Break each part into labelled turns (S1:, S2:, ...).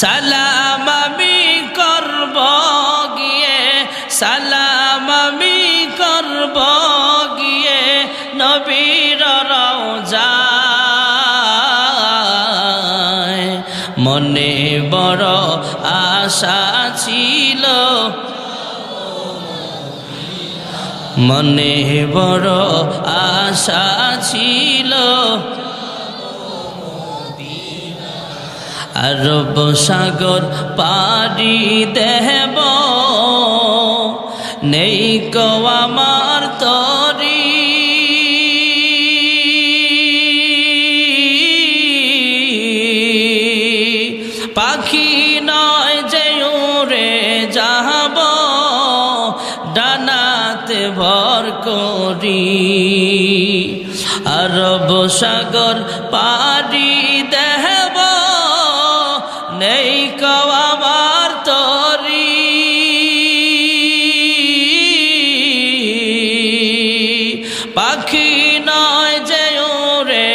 S1: সালাম আমি করব গিয়ে, সালাম আমি করব গিয়ে নবীর রওজায় মনে বড় আশা ছিল। মনে বড় আশা ছিল। আরব সাগর পারি দেব। নেই কো আমার তরি। পাখি নয় যে উড়ে যাহব ডানাতে ভর করি। আরব সাগর পারি পাখি নয় যে উড়ে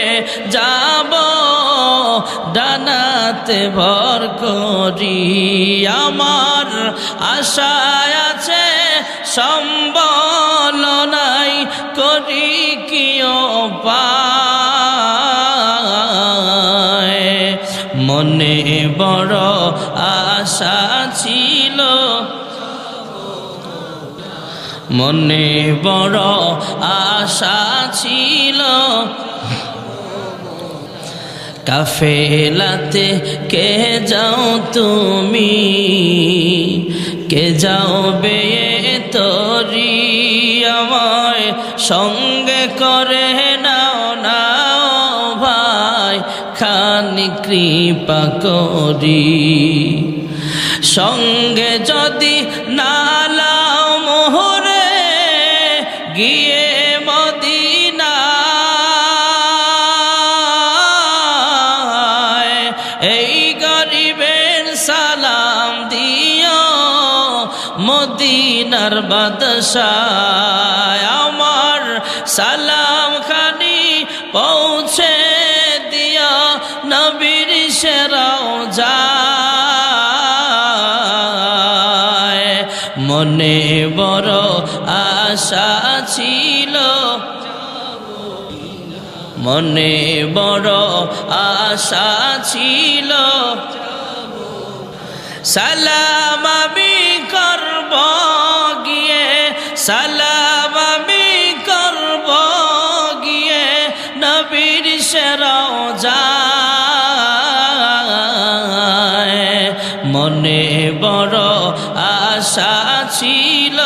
S1: যাব ডানাতে ভর করি। আমার আশায় আছে সম্বল নাই করি কি পায়। মনে বড় আশা ছিল মনে বড় আশা ছিল। কাফেলাতে কে যাও তুমি? কে যাও বে তরি আমায় সঙ্গে করে নাও নাও ভাই খানি কৃপা করি। সঙ্গে যদি নালাও মোহরে গিয়ে মদিনায় এই গরিবের সালাম দিও মদিনার বাদশায়। আমার সালাম খানি পৌঁছে দিয়া নবীর সেরাও যায়। মনে আশা ছিল। মনে বড় আশা ছিল। সালাম করব গিয়ে, সালাম করব গিয়ে নবীর সেরাও মনে বড় আশা ছিল।